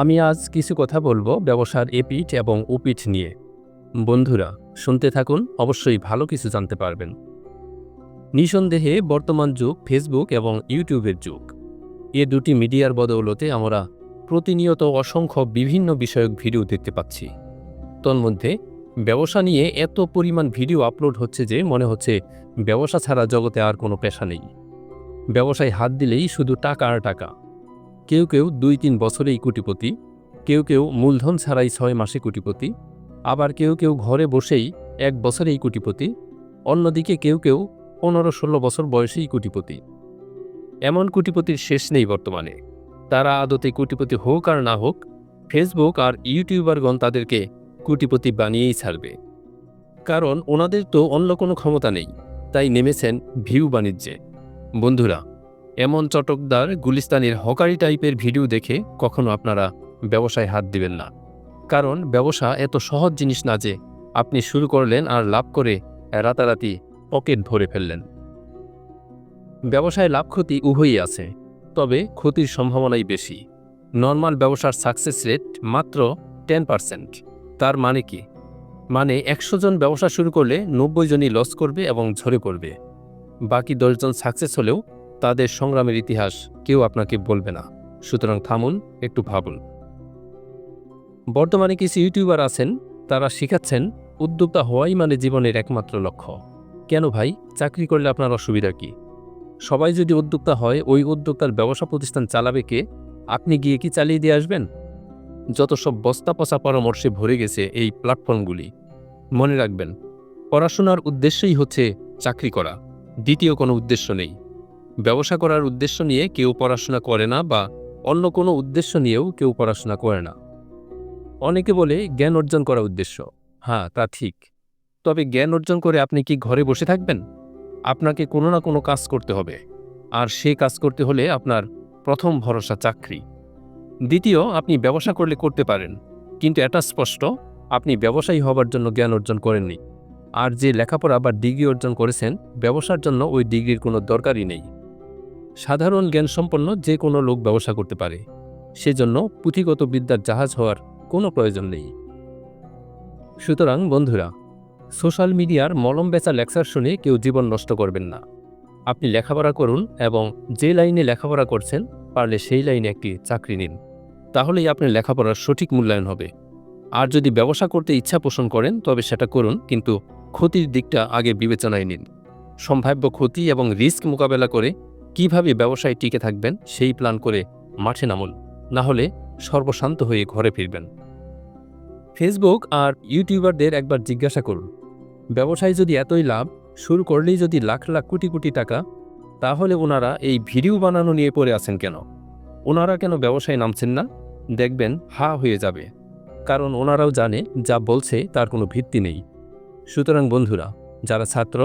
আমি আজ কিছু কথা বলব ব্যবসার এপিঠ এবং উপিঠ নিয়ে। বন্ধুরা, শুনতে থাকুন, অবশ্যই ভালো কিছু জানতে পারবেন। নিঃসন্দেহে বর্তমান যুগ ফেসবুক এবং ইউটিউবের যুগ। এ দুটি মিডিয়ার বদৌলতে আমরা প্রতিনিয়ত অসংখ্য বিভিন্ন বিষয়ক ভিডিও দেখতে পাচ্ছি। তন্মধ্যে, ব্যবসা নিয়ে এত পরিমাণ ভিডিও আপলোড হচ্ছে যে মনে হচ্ছে ব্যবসা ছাড়া জগতে আর কোনো পেশা নেই। ব্যবসায় হাত দিলেই শুধু টাকা আর টাকা। কেউ কেউ দুই তিন বছরেই কোটিপতি, কেউ কেউ মূলধন ছাড়াই ছয় মাসে কোটিপতি, আবার কেউ কেউ ঘরে বসেই এক বছরেই কোটিপতি, অন্যদিকে কেউ কেউ পনেরো ষোলো বছর বয়সেই কোটিপতি। এমন কোটিপতির শেষ নেই বর্তমানে। তারা আদতে কোটিপতি হোক আর না হোক, ফেসবুক আর ইউটিউবারগণ তাদেরকে কোটিপতি বানিয়েই ছাড়বে। কারণ ওনাদের তো অন্য কোনো ক্ষমতা নেই, তাই নেমেছেন ভিউ বাণিজ্যে। বন্ধুরা এমন চটকদার গুলিস্তানের হকারি টাইপের ভিডিও দেখে কখনো আপনারা ব্যবসায় হাত দিবেন না। কারণ ব্যবসা এত সহজ জিনিস না যে আপনি শুরু করলেন আর লাভ করে রাতারাতি পকেট ভরে ফেললেন। ব্যবসায় লাভ ক্ষতি উভয়ই আছে, তবে ক্ষতির সম্ভাবনাই বেশি। নর্মাল ব্যবসার সাকসেস রেট মাত্র টেন পার্সেন্ট। তার মানে কি? মানে একশো জন ব্যবসা শুরু করলে নব্বই জনই লস করবে এবং ঝরে পড়বে। বাকি দশজন সাকসেস হলেও তাদের সংগ্রামের ইতিহাস কেউ আপনাকে বলবে না। সুতরাং থামুন, একটু ভাবুন। বর্তমানে কিছু ইউটিউবার আছেন, তারা শিখাচ্ছেন, উদ্যোক্তা হওয়াই মানে জীবনের একমাত্র লক্ষ্য। কেন ভাই? চাকরি করলে আপনার অসুবিধা কি? সবাই যদি উদ্যোক্তা হয়, ওই উদ্যোক্তার ব্যবসা প্রতিষ্ঠান চালাবে কে? আপনি গিয়ে কি চালিয়ে দিয়ে আসবেন? যত সব বস্তা পচা পরামর্শে ভরে গেছে এই প্ল্যাটফর্মগুলি। মনে রাখবেন, পড়াশোনার উদ্দেশ্যই হচ্ছে চাকরি করা। দ্বিতীয় কোনো উদ্দেশ্য নেই। ব্যবসা করার উদ্দেশ্য নিয়ে কেউ পড়াশোনা করে না বা অন্য কোনো উদ্দেশ্য নিয়েও কেউ পড়াশোনা করে না। অনেকে বলে জ্ঞান অর্জন করা উদ্দেশ্য। হ্যাঁ তা ঠিক। তবে জ্ঞান অর্জন করে আপনি কি ঘরে বসে থাকবেন? আপনাকে কোনো না কোনো কাজ করতে হবে। আর সে কাজ করতে হলে আপনার প্রথম ভরসা চাকরি। দ্বিতীয়, আপনি ব্যবসা করলে করতে পারেন। কিন্তু এটা স্পষ্ট, আপনি ব্যবসায়ী হবার জন্য জ্ঞান অর্জন করেননি। আর যে লেখাপড়া বা ডিগ্রি অর্জন করেছেন, ব্যবসার জন্য ওই ডিগ্রির কোনো দরকারই নেই। সাধারণ জ্ঞান সম্পন্ন যে কোনো লোক ব্যবসা করতে পারে। সেজন্য পুঁথিগত বিদ্যার জাহাজ হওয়ার কোনো প্রয়োজন নেই। সুতরাং বন্ধুরা, সোশ্যাল মিডিয়ার মলম বেচা লেকচার শুনে কেউ জীবন নষ্ট করবেন না। আপনি লেখাপড়া করুন এবং যে লাইনে লেখাপড়া করছেন, পারলে সেই লাইনে একটি চাকরি নিন। তাহলেই আপনার লেখাপড়ার সঠিক মূল্যায়ন হবে। আর যদি ব্যবসা করতে ইচ্ছা পোষণ করেন, তবে সেটা করুন, কিন্তু ক্ষতির দিকটা আগে বিবেচনায় নিন। সম্ভাব্য ক্ষতি এবং রিস্ক মোকাবেলা করে কীভাবে ব্যবসায় টিকে থাকবেন সেই প্ল্যান করে মাঠে নামুন, না হলে সর্বশান্ত হয়ে ঘরে ফিরবেন। ফেসবুক আর ইউটিউবারদের একবার জিজ্ঞাসা করুন, ব্যবসায় যদি এতই লাভ, শুরু করলেই যদি লাখ লাখ কোটি কোটি টাকা, তাহলে ওনারা এই ভিডিও বানানো নিয়ে পড়ে আছেন কেন? ওনারা কেন ব্যবসায় নামছেন না? দেখবেন হা হয়ে যাবে, কারণ ওনারাও জানে যা বলছে তার কোনো ভিত্তি নেই। সুতরাং বন্ধুরা, যারা ছাত্র,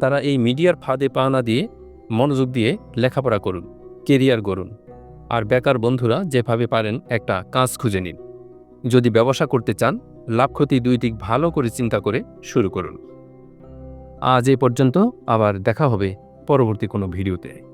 তারা এই মিডিয়ার ফাঁদে পা না দিয়ে মনোযোগ দিয়ে লেখাপড়া করুন, কেরিয়ার গড়ুন। আর বেকার বন্ধুরা যেভাবে পারেন একটা কাজ খুঁজে নিন। যদি ব্যবসা করতে চান, লাভ ক্ষতি দুই দিক ভালো করে চিন্তা করে শুরু করুন। আজ এ পর্যন্ত আবার দেখা হবে পরবর্তী কোনো ভিডিওতে।